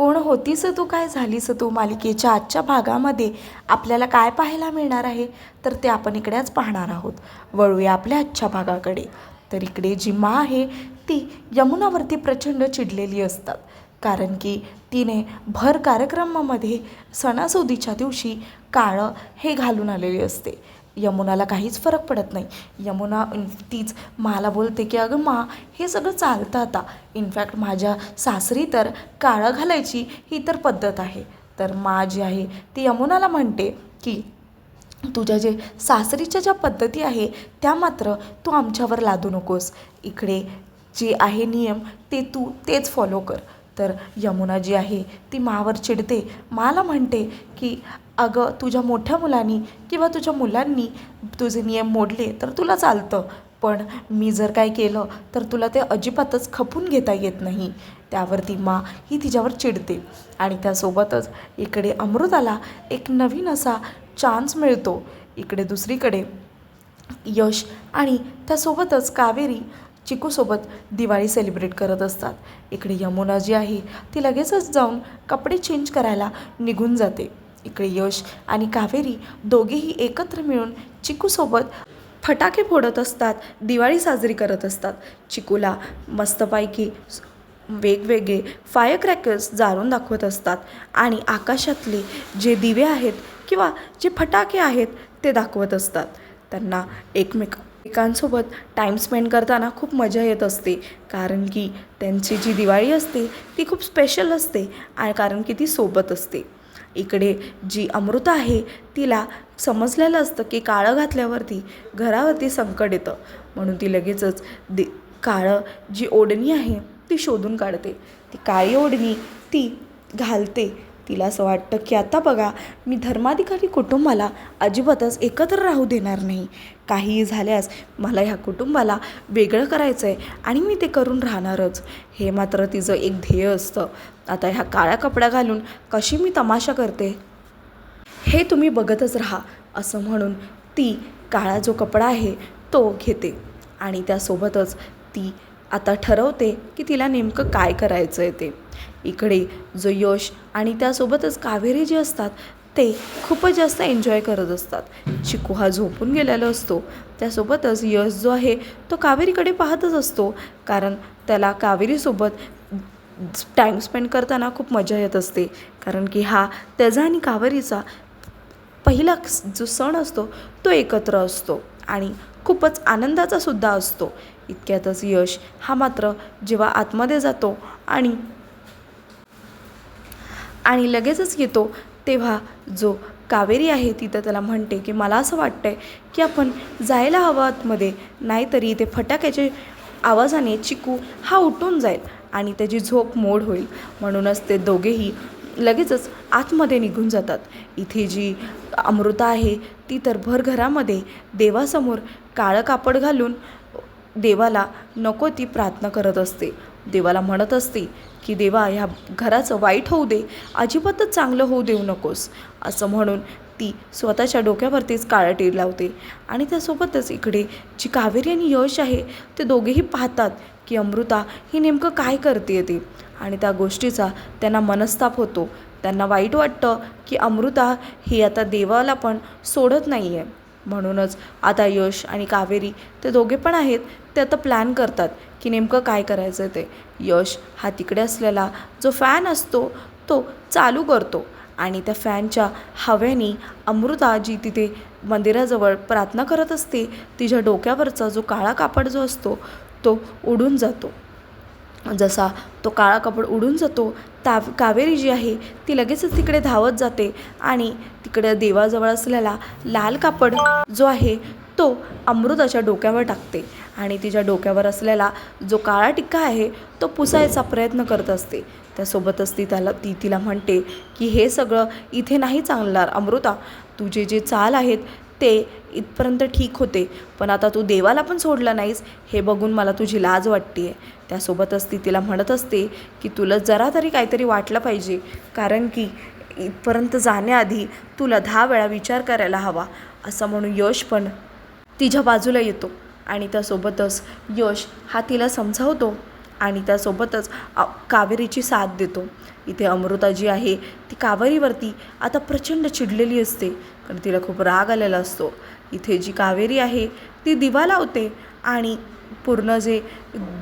कोण होतीस तू? काय झालीस तू मालिकेच्या आजच्या भागामध्ये? आपल्याला काय पाहायला मिळणार आहे? तर ते आपण इकडेच पाहणार आहोत. वळूया आपल्या आजच्या भागाकडे. तर इकडे जी मा आहे ती यमुनावरती प्रचंड चिडलेली असतात. कारण की तिने भर कार्यक्रमामध्ये सणासुदीच्या दिवशी काळं हे घालून आलेली असते. यमुनाला काहीच फरक पडत नाही. यमुना तीच माला बोलते की अगं मा हे सगळं चालतं आता. इनफॅक्ट माझ्या सासरी तर काळं घालायची ही तर पद्धत आहे. तर मा जी आहे ती यमुनाला म्हणते की तुझ्या जे सासरीच्या ज्या पद्धती आहे त्या मात्र तू आमच्यावर लादू नकोस. इकडे जे आहे नियम ते तू तेच फॉलो कर. तर यमुना जी आहे ती मावर चिडते. माला म्हणते की अगं तुझ्या मोठ्या मुलांनी किंवा तुझ्या मुलांनी तुझे नियम मोडले तर तुला चालतं. पण मी जर काय केलं तर तुला ते अजिबातच खपून घेता येत नाही. त्यावर ती मा ही तिच्यावर चिडते. आणि त्यासोबतच इकडे अमृताला एक नवीन असा चान्स मिळतो. इकडे दुसरीकडे यश आणि त्यासोबतच कावेरी चिकूसोबत दिवाळी सेलिब्रेट करत असतात. इकडे यमुना जी आहे ती लगेचच जाऊन कपडे चेंज करायला निघून जाते. इकडे यश आणि कावेरी दोघेही एकत्र मिळून चिकूसोबत फटाके फोडत असतात दिवाळी साजरी करत असतात. चिकूला मस्तपैकी वेगवेगळे फायर क्रॅकर्स जाळून दाखवत असतात आणि आकाशातले जे दिवे आहेत किंवा जे फटाके आहेत ते दाखवत असतात. त्यांना एकमेक एकांसोबत टाईम स्पेंड करताना खूप मजा येत असते. कारण की त्यांची जी दिवाळी असते ती खूप स्पेशल असते आणि कारण की ती सोबत असते. इकडे जी अमृता आहे तिला समजलेलं असतं की काळं घातल्यावरती घरावरती संकट येतं. म्हणून ती लगेचच दि काळं जी ओढणी आहे ती शोधून काढते. ती काळी ओढणी ती घालते. तिला असं वाटतं की आता बघा मी धर्माधिकारी कुटुंबाला अजिबातच एकत्र राहू देणार नाही. काहीही झाल्यास मला ह्या कुटुंबाला वेगळं करायचं आहे आणि मी ते करून राहणारच. हे मात्र तिचं एक ध्येय असतं. आता ह्या काळ्या कपड्या घालून कशी मी तमाशा करते? हे तुम्ही बघतच राहा असं म्हणून ती काळा जो कपडा आहे तो घेते. आणि त्यासोबतच ती आता ठरवते की तिला नेमकं काय करायचं आहे ते. इकडे जो यश आणि त्यासोबतच कावेरी जे असतात ते खूपच जास्त एन्जॉय करत असतात. चिकू हा झोपून गेलेला असतो. त्यासोबतच यश जो आहे तो कावेरीकडे पाहतच असतो. कारण त्याला कावेरीसोबत टाईम स्पेंड करताना खूप मजा येत असते. कारण की हा त्याचा आणि कावेरीचा पहिला स- जो सण असतो तो एकत्र असतो. आणि खूपच आनंदाचा सुद्धा असतो. इतक्यातच यश हा मात्र जेव्हा आतमध्ये जातो आणि आणि लगेचच येतो तेव्हा जो कावेरी आहे तिथं त्याला म्हणते की मला असं वाटतंय की आपण जायला हवं आतमध्ये नाहीतरी ते फटाक्याचे आवाजाने चिकू हा उठून जाईल आणि त्याची झोप मोड होईल. म्हणूनच ते दोघेही लगेचच आतमध्ये निघून जातात. इथे जी अमृता आहे ती तर भर घरामध्ये देवासमोर काळं कापड घालून देवाला नको ती प्रार्थना करत असते. देवाला म्हणत असते की देवा ह्या घराचं वाईट होऊ दे. अजिबातच चांगलं होऊ देऊ नकोस. असं म्हणून ती स्वतःच्या डोक्यावरतीच काळं टीर लावते. आणि त्यासोबतच इकडे जी कावेरी आणि यश आहे ते दोघेही पाहतात की अमृता ही नेमकं काय करते ते. आणि त्या गोष्टीचा त्यांना मनस्ताप होतो. त्यांना वाईट वाटतं की अमृता ही आता देवाला पण सोडत नाही आहे म्हणूनच आता यश आणि कावेरी ते दोघे पण आहेत ते आता प्लॅन करतात की नेमकं काय करायचं ते. यश हा तिकडे असलेला जो फॅन असतो तो चालू करतो आणि त्या फॅनच्या हव्याने अमृता जी तिथे मंदिराजवळ प्रार्थना करत असते तिच्या डोक्यावरचा जो काळा कापड जो असतो तो उडून जातो. जसा तो काळा कापड उडून जातो ताव कावेरी जी आहे ती लगेचच तिकडे धावत जाते आणि तिकडे देवाजवळ असलेला लाल कापड जो आहे तो अमृताच्या डोक्यावर टाकते आणि तिच्या डोक्यावर असलेला जो काळा टिक्का आहे तो पुसायचा प्रयत्न करत असते. त्यासोबतच ती त्याला ती तिला म्हणते की हे सगळं इथे नाही चालणार अमृता. तुझे जे चाल आहेत ते इथपर्यंत ठीक होते. पण आता तू देवाला पण सोडलं नाहीस हे बघून मला तुझी लाज वाटते आहे त्यासोबतच ती तिला म्हणत असते की तुला जरा तरी काहीतरी वाटलं पाहिजे. कारण की इथपर्यंत जाण्याआधी तुला दहा वेळा विचार करायला हवा. असं म्हणून यश पण तिच्या बाजूला येतो. आणि त्यासोबतच यश हा तिला समजावतो आणि त्यासोबतच कावेरीची साथ देतो. इथे अमृता जी आहे ती कावेरीवरती आता प्रचंड चिडलेली असते. कारण तिला खूप राग आलेला असतो. इथे जी कावेरी आहे ती दिवा लावते आणि पूर्ण जे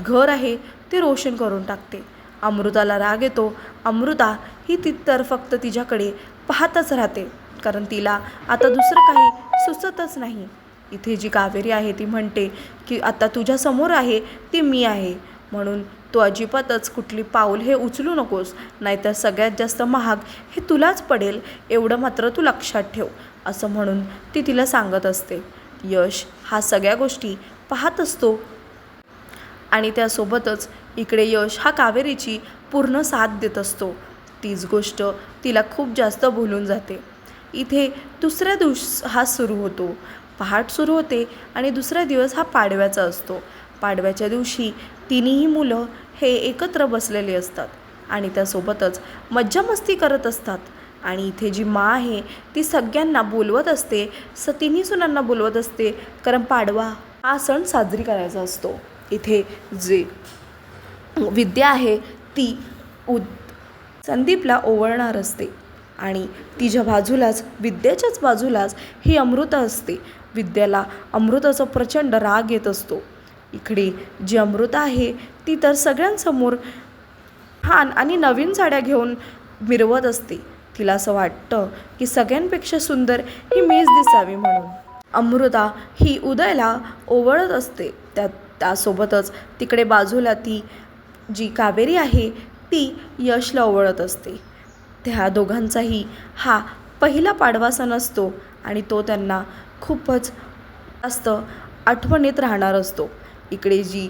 घर आहे ते रोशन करून टाकते. अमृताला राग येतो. अमृता ही ती तर फक्त तिच्याकडे पाहतच राहते. कारण तिला आता दुसरं काही सुचतच नाही. इथे जी कावेरी आहे ती म्हणते की आता तुझ्यासमोर आहे ती मी आहे. म्हणून तू अजिबातच कुठली पाऊल हे उचलू नकोस. नाहीतर सगळ्यात जास्त महाग हे तुलाच पडेल. एवढं मात्र तू लक्षात ठेव. असं म्हणून ती तिला सांगत असते. यश हा सगळ्या गोष्टी पाहत असतो. आणि त्यासोबतच इकडे यश हा कावेरीची पूर्ण साथ देत असतो. तीच गोष्ट तिला खूप जास्त भुलून जाते. इथे दुसऱ्या दिवस हा सुरू होतो. पहाट सुरू होते आणि दुसरा दिवस हा पाडव्याचा असतो. पाडव्याच्या दिवशी तिन्ही मुलं हे एकत्र बसलेले असतात आणि त्यासोबतच मज्जा मस्ती करत असतात. आणि इथे जी मा आहे ती सगळ्यांना बोलवत असते स तिन्ही सुनांना बोलवत असते कारण पाडवा हा सण साजरी करायचा असतो. इथे जे विद्या आहे ती उद संदीपला ओवळणार असते आणि तिच्या बाजूलाच विद्येच्याच बाजूलाच ही अमृत असते. विद्याला अमृताचा प्रचंड राग येत असतो. इकडे जी अमृत आहे ती तर सगळ्यांसमोर छान आणि नवीन साड्या घेऊन मिरवत असते. तिला असं वाटतं की सगळ्यांपेक्षा सुंदर ही मीच दिसावी म्हणून. अमृता ही उदयला ओवळत असते. त्या त्यासोबतच तिकडे बाजूला ती जी कावेरी आहे ती यशला ओवळत असते. त्या दोघांचाही हा पहिला पाडवा सण असतो आणि तो त्यांना खूपच जास्त आठवणीत राहणार असतो. इकडे जी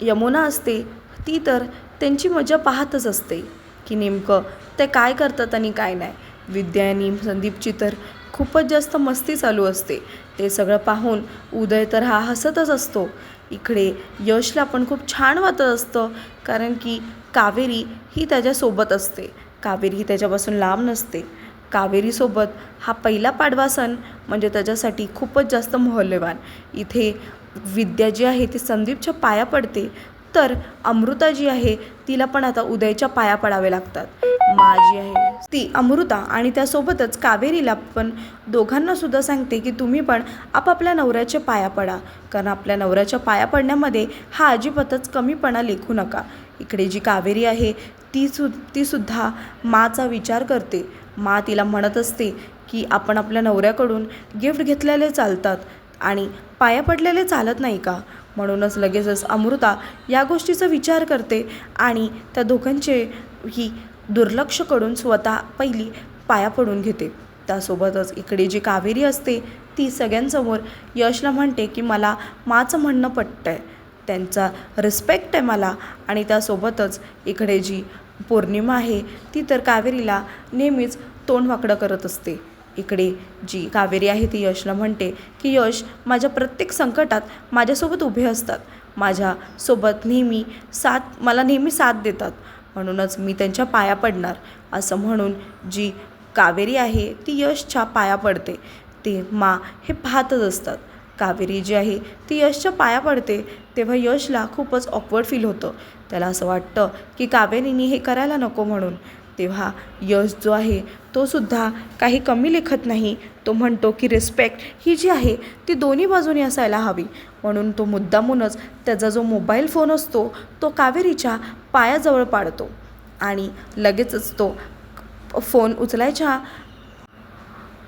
यमुना असते ती तर त्यांची मजा पाहतच असते. की नेमकं ते काय करतात आणि काय नाही. विद्या आणि संदीपची तर खूपच जास्त मस्ती चालू असते. ते सगळं पाहून उदय तर हा हसतच असतो. इकडे यशला पण खूप छान वाटत असतं कारण की कावेरी ही त्याच्यासोबत असते. कावेरी ही त्याच्यापासून लांब नसते. कावेरीसोबत हा पहिला पाडवा सण म्हणजे त्याच्यासाठी खूपच जास्त मौल्यवान. इथे विद्या जी आहे ती संदीपच्या पाया पडते तर अमृता जी आहे तिला पण आता उदयच्या पाया पडावे लागतात. मा जी आहे ती अमृता आणि त्यासोबतच कावेरीला पण दोघांना सुद्धा सांगते की तुम्ही पण आपापल्या नवऱ्याच्या पाया पडा. कारण आपल्या नवऱ्याच्या पाया पडण्यामध्ये हा अजिबातच कमीपणा लेखू नका. इकडे जी कावेरी आहे ती सु तीसुद्धा माचा विचार करते. मा तिला म्हणत असते की आपण आपल्या नवऱ्याकडून गिफ्ट घेतलेले चालतात आणि पाया पडलेले चालत नाही का? म्हणूनच लगेचच अमृता या गोष्टीचा विचार करते आणि त्या दोघांचे ही दुर्लक्ष करून स्वतः पहिली पाया पडून घेते. त्यासोबतच इकडे जी कावेरी असते ती सगळ्यांसमोर यशला म्हणते की मला माचं म्हणणं पटतं आहे त्यांचा रिस्पेक्ट आहे मला. आणि त्यासोबतच इकडे जी पौर्णिमा आहे ती तर कावेरीला नेहमीच तोंड वाकडं करत असते. इकडे जी कावेरी आहे ती यशला म्हणते की यश माझ्या प्रत्येक संकटात माझ्यासोबत उभे असतात. माझ्यासोबत नेहमी साथ मला नेहमी साथ देतात. म्हणूनच मी त्यांच्या पाया पडणार. असं म्हणून जी कावेरी आहे ती यशच्या पाया पडते. ते मा हे पाहतच असतात. कावेरी जी आहे ती यशच्या पाया पडते. तेव्हा यशला खूपच ऑकवर्ड फील होतं. त्याला असं वाटतं की कावेरीनी हे करायला नको म्हणून. तेव्हा यश जो आहे तो सुद्धा काही कमी लेखत नाही. तो म्हणतो की रिस्पेक्ट ही जी आहे ती दोन्ही बाजूनी असायला हवी. म्हणून तो मुद्दामूनच त्याचा जो मोबाईल फोन असतो तो कावेरीच्या पायाजवळ पाडतो. आणि लगेचच तो फोन उचलायच्या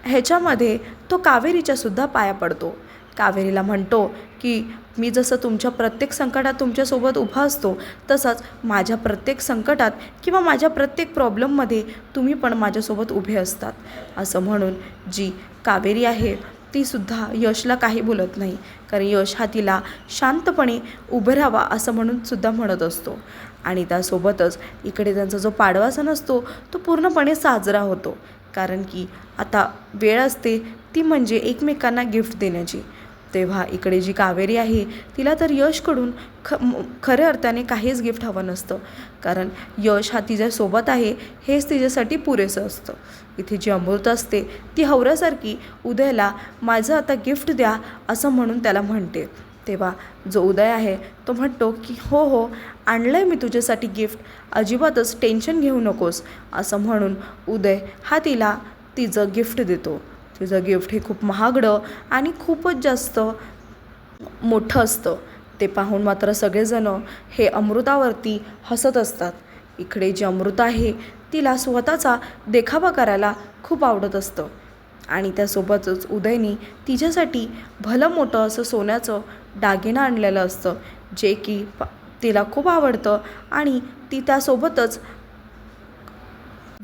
ह्याच्यामध्ये तो कावेरीच्यासुद्धा पाया पडतो. कावेरीला म्हणतो की मी जसं तुमच्या प्रत्येक संकटात तुमच्यासोबत उभा असतो तसंच माझ्या प्रत्येक संकटात किंवा माझ्या प्रत्येक प्रॉब्लेममध्ये तुम्ही पण माझ्यासोबत उभे असतात. असं म्हणून जी कावेरी आहे तीसुद्धा यशला काही बोलत नाही कारण यश हा तिला शांतपणे उभं राहावा असं म्हणून सुद्धा म्हणत असतो. आणि त्यासोबतच इकडे त्यांचा जो पाडवा सण असतो तो पूर्णपणे साजरा होतो. कारण की आता वेळ असते ती म्हणजे एकमेकांना गिफ्ट देण्याची. तेव्हा इकडे जी कावेरी आहे तिला तर यशकडून ख खऱ्या अर्थाने काहीच गिफ्ट हवं नसतं. कारण यश हा तिच्यासोबत आहे हेच तिच्यासाठी पुरेसं असतं. इथे जी अमृत असते ती हवऱ्यासारखी उदयला माझं आता गिफ्ट द्या असं म्हणून त्याला म्हणते. तेव्हा जो उदय आहे तो म्हणतो की हो हो आणलं आहे मी तुझ्यासाठी गिफ्ट अजिबातच टेन्शन घेऊ नकोस. असं म्हणून उदय हा तिला तिचं गिफ्ट देतो. तिचं गिफ्ट हे खूप महागडं आणि खूपच जास्त मोठं असतं. ते पाहून मात्र सगळेजणं हे अमृतावरती हसत असतात. इकडे जी अमृता आहे तिला स्वतःचा देखावा करायला खूप आवडत असतं. आणि त्यासोबतच उदयनी तिच्यासाठी भलं मोठं असं सोन्याचं दागिनं आणलेलं असतं जे की तिला खूप आवडतं आणि ती त्यासोबतच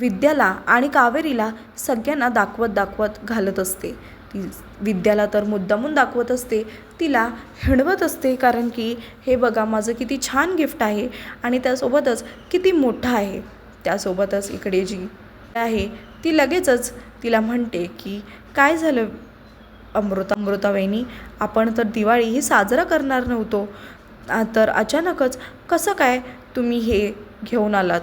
विद्याला आणि कावेरीला सगळ्यांना दाखवत दाखवत घालत असते. ती विद्याला तर मुद्दामून दाखवत असते. तिला हिणवत असते कारण की हे बघा माझं किती छान गिफ्ट आहे आणि त्यासोबतच किती मोठं आहे. त्यासोबतच इकडे जी आहे ती लगेचच तिला म्हणते की काय झालं अमृता अमृताबाईनी आपण तर दिवाळी ही साजरा करणार नव्हतो. तर अचानकच कसं काय तुम्ही हे घेऊन आलात?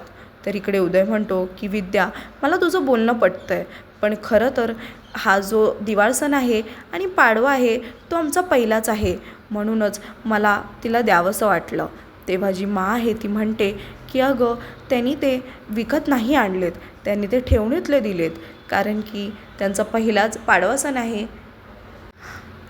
तर इकडे उदय म्हणतो की विद्या मला तुझं बोलणं पटतं आहे पण खरं तर हा जो दिवाळ सण आहे आणि पाडवा आहे तो आमचा पहिलाच आहे. म्हणूनच मला तिला द्यावंसं वाटलं. तेव्हा जी मा आहे ती म्हणते की अगं त्यांनी ते विकत नाही आणलेत. त्यांनी ते ठेवणीतले दिलेत. कारण की त्यांचा पहिलाच पाडवा सण आहे.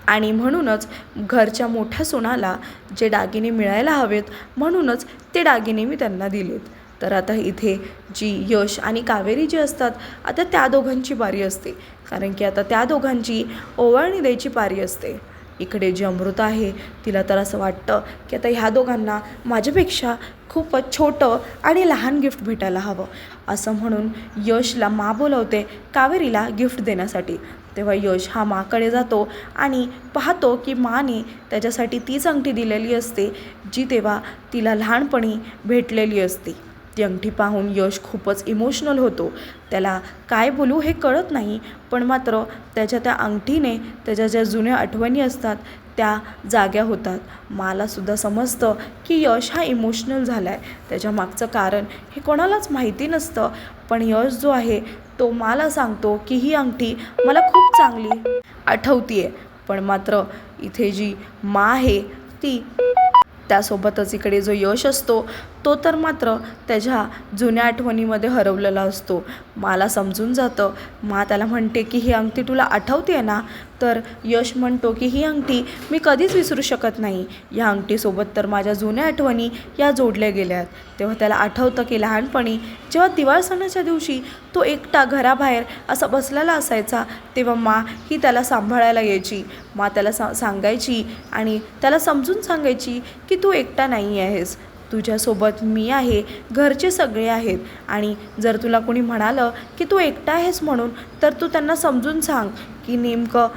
आणि म्हणूनच घरच्या मोठ्या सुनाला जे दागिने मिळायला हवेत म्हणूनच ते दागिने मी त्यांना दिलेत. तर आता इथे जी यश आणि कावेरी जी असतात आता त्या दोघांची पारी असते. कारण की आता त्या दोघांची ओवाळणी द्यायची पारी असते. इकडे जी अमृता आहे तिला तर असं वाटतं की आता ह्या दोघांना माझ्यापेक्षा खूपच छोटं आणि लहान गिफ्ट भेटायला हवं. असं म्हणून यशला मा बोलवते कावेरीला गिफ्ट देण्यासाठी. तेव्हा यश हा माकडे जातो आणि पाहतो की माने त्याच्यासाठी तीच अंगठी दिलेली असते जी तेव्हा तिला लहानपणी भेटलेली असते. ती अंगठी पाहून यश खूपच इमोशनल होतो. त्याला काय बोलू हे कळत नाही पण मात्र त्याच्या त्या अंगठीने त्याच्या ज्या जुन्या आठवणी असतात त्या जाग्या होतात. मलासुद्धा समजतं की यश हा इमोशनल झाला आहे त्याच्या मागचं कारण हे कोणालाच माहिती नसतं पण यश जो आहे तो मला सांगतो की ही अंगठी मला खूप चांगली आठवती आहे पण मात्र इथे जी मा आहे ती त्यासोबतच इकडे जो यश असतो तो तर मात्र त्याच्या जुन्या आठवणीमध्ये हरवलेला असतो. मला समजून जातं. मा त्याला म्हणते की ही अंगठी तुला आठवते आहे ना? तर यश म्हणतो की ही अंगठी मी कधीच विसरू शकत नाही. या अंगठीसोबत तर माझ्या जुन्या आठवणी या जोडल्या गेल्या आहेत तेव्हा त्याला आठवतं की लहानपणी जेव्हा दिवाळ सणाच्या दिवशी तो एकटा घराबाहेर असा बसलेला असायचा तेव्हा मा ही त्याला सांभाळायला यायची. मा त्याला सा सांगायची आणि त्याला समजून सांगायची की तू एकटा नाही आहेस तुझ्यासोबत मी आहे घरचे सगळे आहेत. आणि जर तुला कोणी म्हणालं की तू एकटा आहेस म्हणून तर तू त्यांना समजून सांग की नेमकं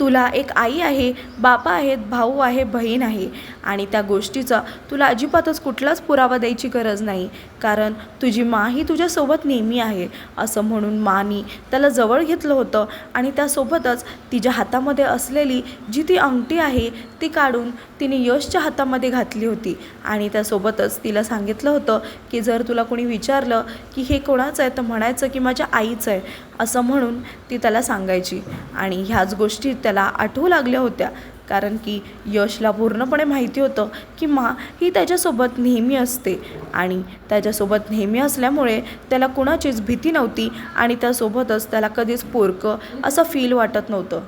तुला एक आई आहे बापा आहेत भाऊ आहे बहीण आहे. आणि त्या गोष्टीचा तुला अजिबातच कुठलाच पुरावा द्यायची गरज नाही. कारण तुझी मा ही तुझ्यासोबत नेहमी आहे असं म्हणून मानी त्याला जवळ घेतलं होतं आणि त्यासोबतच तिच्या हातामध्ये असलेली जी ती अंगठी आहे ती काढून तिने यशच्या हातामध्ये घातली होती. आणि त्यासोबतच तिला सांगितलं होतं की जर तुला कोणी विचारलं की हे कोणाचं आहे तर म्हणायचं की माझ्या आईचं आहे असं म्हणून ती त्याला सांगायची. आणि ह्याच गोष्टी त्याला आठवू लागल्या होत्या. कारण की यशला पूर्णपणे माहिती होतं की मा ही त्याच्यासोबत नेहमी असते. आणि त्याच्यासोबत नेहमी असल्यामुळे त्याला कुणाचीच भीती नव्हती आणि त्यासोबतच त्याला कधीच पोरकं असं फील वाटत नव्हतं.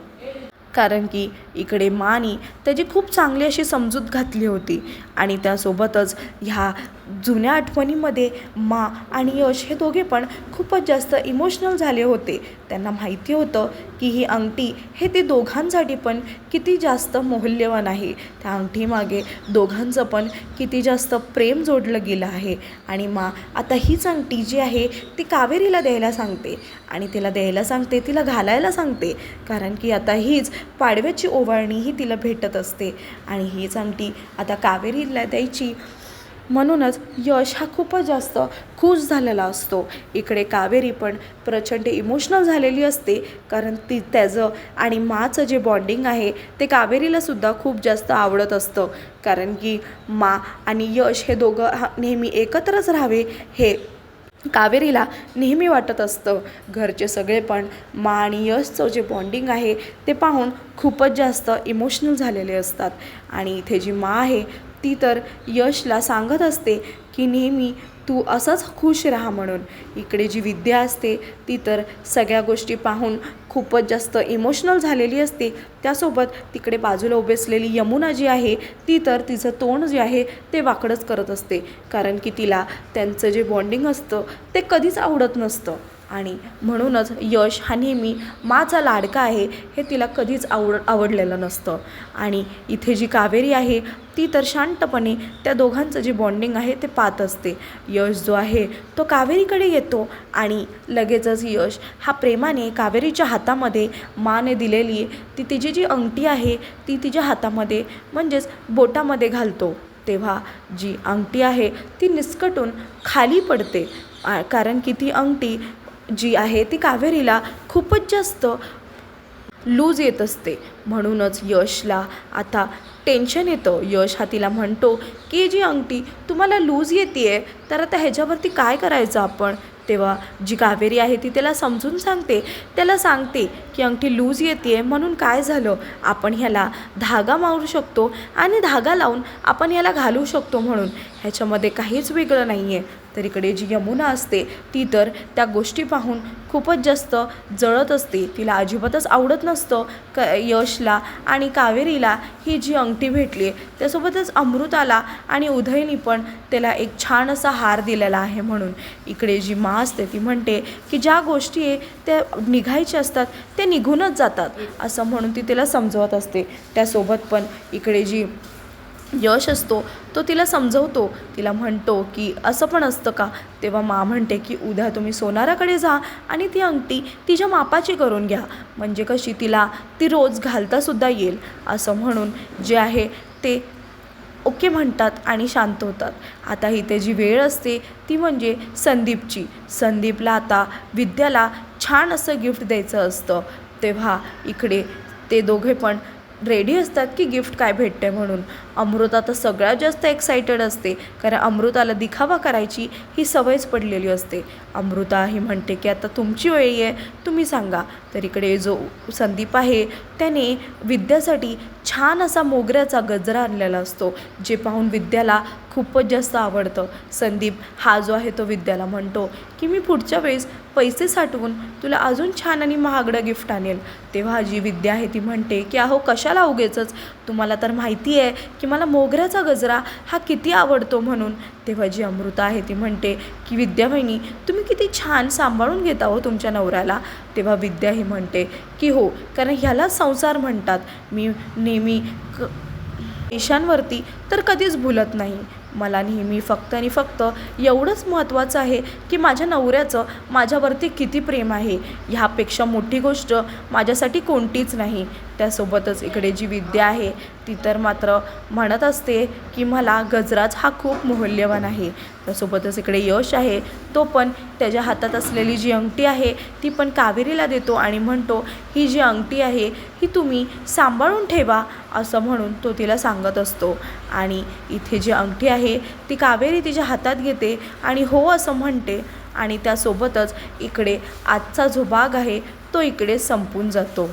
कारण की इकडे माने त्याची खूप चांगली अशी समजूत घातली होती आणि त्यासोबतच ह्या जुन्या आठवणीमध्ये मा आणि यश हे दोघे पण खूपच जास्त इमोशनल झाले होते. त्यांना माहिती होतं की ही अंगठी हे ते दोघांसाठी पण किती जास्त मौल्यवान आहे. त्या अंगठीमागे दोघांचं पण किती जास्त प्रेम जोडलं गेलं आहे. आणि मा आता हीच अंगठी जी आहे ती कावेरीला द्यायला सांगते. आणि तिला द्यायला सांगते तिला घालायला सांगते. कारण की आता हीच पाडव्याची ओवाळणी ही तिला भेटत असते. आणि हीच अंगठी आता कावेरीला द्यायची म्हणूनच यश हा खूपच जास्त खुश झालेला असतो. इकडे कावेरी पण प्रचंड इमोशनल झालेली असते कारण ती त्याचं आणि माचं जे बॉन्डिंग आहे ते कावेरीलासुद्धा खूप जास्त आवडत असतं. कारण की मा आणि यश हे दोघं हा नेहमी एकत्रच राहावे हे कावेरीला नेहमी वाटत असतं. घरचे सगळे पण मा आणि यशचं जे बॉन्डिंग आहे ते पाहून खूपच जास्त इमोशनल झालेले असतात. आणि इथे जी मा आहे ती तर यशला सांगत असते की नेहमी तू असंच खुश राहा म्हणून. इकडे जी विद्या असते ती तर सगळ्या गोष्टी पाहून खूपच जास्त इमोशनल झालेली असते. त्यासोबत तिकडे बाजूला उभेसलेली यमुना जी आहे ती तर तिचं तोंड जे आहे ते वाकडंच करत असते. कारण की तिला त्यांचं जे बॉन्डिंग असतं ते कधीच आवडत नसतं. आणि म्हणूनच यश हा नेहमी माचा लाडका आहे हे तिला कधीच आवड आवडलेलं नसतं. आणि इथे जी कावेरी आहे ती तर शांतपणे त्या दोघांचं जे बॉन्डिंग आहे ते पाहत असते. यश जो आहे तो कावेरीकडे येतो आणि लगेचच यश हा प्रेमाने कावेरीच्या हातामध्ये माने दिलेली ती तिची जी अंगठी आहे ती तिच्या हातामध्ये म्हणजेच बोटामध्ये घालतो. तेव्हा जी अंगठी आहे ती निसकटून खाली पडते. कारण की ती अंगठी जी आहे ती कावेरीला खूपच जास्त लूज येत असते. म्हणूनच यशला आता टेन्शन येतं. यश हा तिला म्हणतो की जी अंगठी तुम्हाला लूज येते आहे तर आता ह्याच्यावरती काय करायचं आपण? तेव्हा जी कावेरी आहे ती त्याला समजून सांगते. त्याला सांगते की अंगठी लूज येते आहे म्हणून काय झालं? आपण ह्याला धागा मारू शकतो आणि धागा लावून आपण याला घालू शकतो म्हणून. ह्याच्यामध्ये काहीच वेगळं नाही आहे तर इकडे जी यमुना असते ती तर त्या गोष्टी पाहून खूपच जास्त जळत असते. तिला अजिबातच आवडत नसतं क यशला आणि कावेरीला ही जी अंगठी भेटली आहे त्यासोबतच अमृताला आणि उदयनी पण त्याला एक छान असा हार दिलेला आहे म्हणून. इकडे जी मा असते ती म्हणते की ज्या गोष्टी आहे त्या निघायच्या असतात त्या निघूनच जातात. असं म्हणून ती तिला समजवत असते. त्यासोबत पण इकडे जी यश असतो तो तिला समजवतो. तिला म्हणतो की असं पण असतं का? तेव्हा मा म्हणते की उद्या तुम्ही सोनाराकडे जा आणि ती अंगठी तिच्या मापाची करून घ्या. म्हणजे कशी तिला ती रोज घालतासुद्धा येईल. असं म्हणून जे आहे ते ओके म्हणतात आणि शांत होतात. आता इथे जी वेळ असते ती म्हणजे संदीपची. संदीपला आता विद्याला छान असं गिफ्ट द्यायचं असतं. तेव्हा इकडे ते दोघे पण रेडी असतात की गिफ्ट काय भेटते म्हणून. अमृता तर सगळ्यात जास्त एक्सायटेड असते. कारण अमृताला दिखावा करायची ही सवयच पडलेली असते. अमृता ही म्हणते की आता तुमची वेळी आहे तुम्ही सांगा. तर इकडे जो संदीप आहे त्याने विद्यासाठी छान असा मोगऱ्याचा गजरा आणलेला असतो जे पाहून विद्याला खूपच जास्त आवडतं. संदीप हा जो आहे तो विद्याला म्हणतो की मी पुढच्या वेळेस पैसे साठवून तुला अजून छान आणि महागडं गिफ्ट आणेल. तेव्हा जी विद्या आहे ती म्हणते की अहो कशाला उगेच तुम्हाला तर माहिती आहे की मला मोगऱ्याचा गजरा हा किती आवडतो म्हणून. तेव्हा जी अमृता आहे ती म्हणते की विद्या बहिणी तुम्ही किती छान सांभाळून घेता हो तुमच्या नवऱ्याला. तेव्हा विद्या ही म्हणते की हो कारण ह्याला संसार म्हणतात. मी नेहमी क पैशांवरती तर कधीच भुलत नाही. मला नेहमी फक्त आणि फक्त एवढंच महत्त्वाचं आहे की माझ्या नवऱ्याचं माझ्यावरती किती प्रेम आहे. ह्यापेक्षा मोठी गोष्ट माझ्यासाठी कोणतीच नाही. त्यासोबतच इकडे जी विद्या आहे ती तर मात्र म्हणत असते की मला गजराज हा खूप मूल्यवान आहे. त्यासोबतच इकडे यश आहे. तो पण त्याच्या हातात असलेली जी अंगठी आहे ती पण कावेरीला देतो आणि म्हणतो ही जी अंगठी आहे ही तुम्ही सांभाळून ठेवा असं म्हणून तो तिला सांगत असतो. आणि इथे जी अंगठी आहे ती कावेरी तिच्या हातात घेते आणि हो असं म्हणते. आणि त्यासोबतच इकडे आजचा जो भाग आहे तो इकडे संपून जातो.